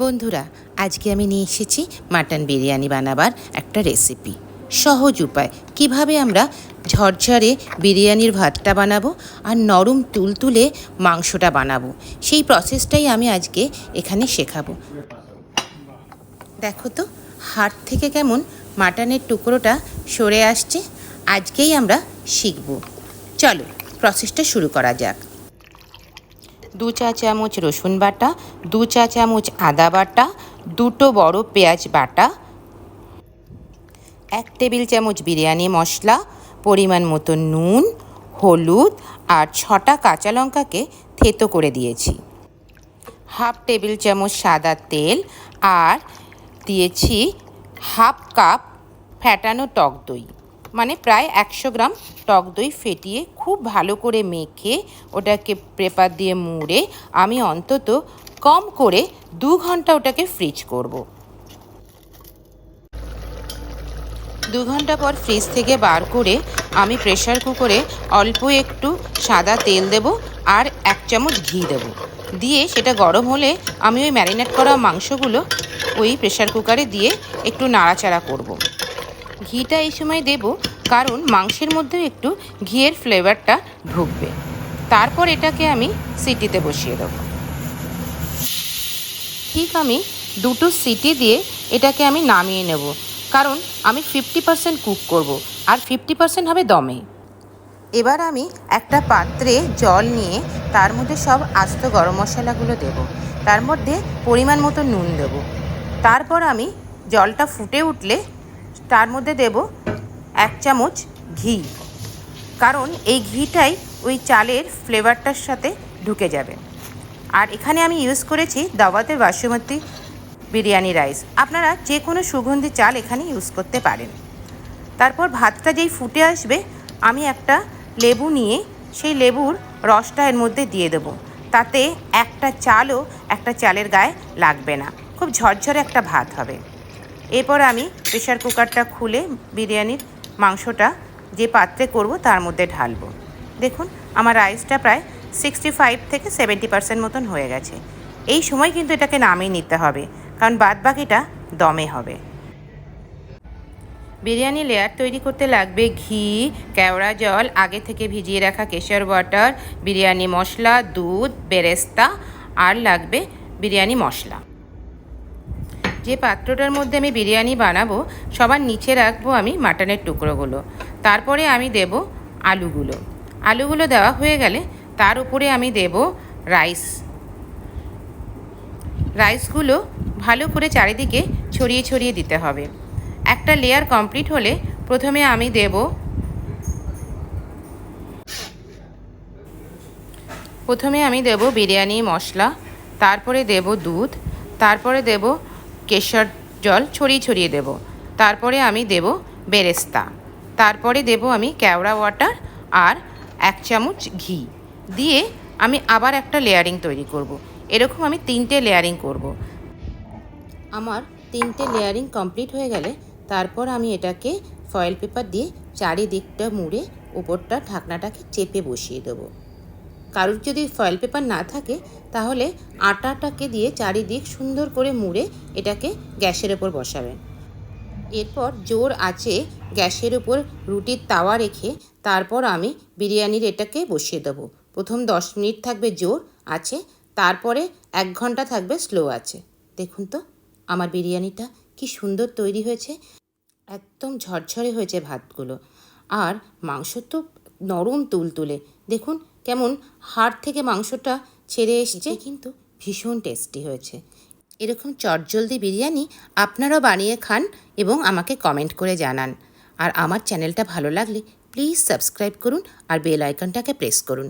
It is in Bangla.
বন্ধুরা, আজকে আমি নিয়ে এসেছি মাটন বিরিয়ানি বানাবার একটা রেসিপি সহজ উপায়, কীভাবে আমরা ঝরঝরে বিরিয়ানির ভাতটা বানাবো আর নরম তুলতুলে মাংসটা বানাবো, সেই প্রসেসটাই আমি আজকে এখানে শেখাবো। দেখো তো হাট থেকে কেমন মাটনের টুকরোটা সরে আসছে, আজকেই আমরা শিখব। চলো প্রসেসটা শুরু করা যাক। দু চা চামচ রসুন বাটা, দু চা চামচ আদা বাটা, দুটো বড় পেঁয়াজ বাটা, এক টেবিল চামচ বিরিয়ানি মশলা, পরিমাণ মতো নুন, হলুদ আর ছটা কাঁচা লঙ্কাকে থেতো করে দিয়েছি। হাফ টেবিল চামচ সাদা তেল আর দিয়েছি হাফ কাপ ফ্যাটানো টক দই। মানে প্রায় একশো গ্রাম টক দই ফেটিয়ে খুব ভালো করে মেখে ওটাকে পেপার দিয়ে মুড়ে আমি অন্তত কম করে দু ঘণ্টা ওটাকে ফ্রিজ করব। দু ঘণ্টা পর ফ্রিজ থেকে বার করে আমি প্রেশার কুকারে অল্প একটু সাদা তেল দেব আর এক চামচ ঘি দেব দিয়ে সেটা গরম হলে আমি ওই ম্যারিনেট করা মাংসগুলো ওই প্রেশার কুকারে দিয়ে একটু নাড়াচাড়া করব। ঘিটা এই সময় দেব, কারণ মাংসের মধ্যেও একটু ঘিয়ের ফ্লেভারটা ঢুকবে। তারপর এটাকে আমি সিটিতে বসিয়ে দেবো। ঠিক আমি দুটো সিটি দিয়ে এটাকে আমি নামিয়ে নেব, কারণ আমি ফিফটি পার্সেন্ট কুক করব, আর ফিফটি পার্সেন্ট হবে দমে। এবার আমি একটা পাত্রে জল নিয়ে তার মধ্যে সব আস্ত গরম মশলাগুলো দেব, তার মধ্যে পরিমাণ মতো নুন দেব। তারপর আমি জলটা ফুটে উঠলে তার মধ্যে দেব এক চামচ ঘি। কারণ এই ঘিটাই ওই চালের ফ্লেভারটার সাথে ঢুকে যাবে। আর এখানে আমি ইউজ করেছি দাওয়াতের বাসমতি বিরিয়ানি রাইস। আপনারা যে কোনো সুগন্ধি চাল এখানে ইউজ করতে পারেন। তারপর ভাতটা যেই ফুটে আসবে, আমি একটা লেবু নিয়ে সেই লেবুর রসটা এর মধ্যে দিয়ে দেবো। তাতে একটা চালও একটা চালের গায়ে লাগবে না। খুব ঝরঝরে একটা ভাত হবে। এরপর আমি প্রেশার কুকারটা খুলে বিরিয়ানির মাংসটা যে পাত্রে করব তার মধ্যে ঢালবো। দেখুন, আমার রাইসটা প্রায় সিক্সটি ফাইভ থেকে সেভেন্টি পার্সেন্ট মতন হয়ে গেছে। এই সময় কিন্তু এটাকে নামিয়ে নিতে হবে, কারণ বাদ বাকিটা দমে হবে। বিরিয়ানি লেয়ার তৈরি করতে লাগবে ঘি, কেওড়া জল, আগে থেকে ভিজিয়ে রাখা কেশর ওয়াটার বিরিয়ানি মশলা, দুধ, বেরেস্তা, আর লাগবে বিরিয়ানি মশলা। যে পাত্রটার মধ্যে আমি বিরিয়ানি বানাবো, সবার নিচে রাখব আমি মাটনের টুকরোগুলো। তারপরে আমি দেব আলুগুলো। আলুগুলো দেওয়া হয়ে গেলে তার উপরে আমি দেব রাইস। রাইসগুলো ভালো করে চারিদিকে ছড়িয়ে ছড়িয়ে দিতে হবে। একটা লেয়ার কমপ্লিট হলে প্রথমে আমি দেব প্রথমে আমি দেব বিরিয়ানি, মশলা, তারপরে দেব দুধ, তারপরে দেব কেশর জল ছড়িয়ে ছড়িয়ে দেব তারপরে আমি দেব বেরেস্তা তারপরে দেব আমি কেওড়া ওয়াটার আর এক চামচ ঘি দিয়ে আমি আবার একটা লেয়ারিং তৈরি করব। এরকম আমি তিনটে লেয়ারিং করব। আমার তিনটে লেয়ারিং কমপ্লিট হয়ে গেলে তারপর আমি এটাকে ফয়েল পেপার দিয়ে চারিদিকটা মুড়ে উপরটা ঢাকনাটাকে চেপে বসিয়ে দেবো কারোর যদি ফয়েল পেপার না থাকে, তাহলে আটাটাকে দিয়ে চারিদিক সুন্দর করে মুড়ে এটাকে গ্যাসের ওপর বসাবেন। এরপর জোর আছে গ্যাসের উপর রুটির তাওয়া রেখে তারপর আমি বিরিয়ানির এটাকে বসিয়ে দেবো। প্রথম দশ মিনিট থাকবে জোর আছে, তারপরে এক ঘণ্টা থাকবে স্লো আছে। দেখুন তো, আমার বিরিয়ানিটা কি সুন্দর তৈরি হয়েছে। একদম ঝরঝরে হয়েছে ভাতগুলো। আর মাংস তো নরম তুলতুলে দেখুন কেমন হাড় থেকে মাংসটা ছেড়ে এসছে। কিন্তু ভীষণ টেস্টি হয়েছে। এরকম চটজলদি বিরিয়ানি আপনারাও বানিয়ে খান এবং আমাকে কমেন্ট করে জানান। আর আমার চ্যানেলটা ভালো লাগলে প্লিজ সাবস্ক্রাইব করুন আর বেল আইকনটাকে প্রেস করুন।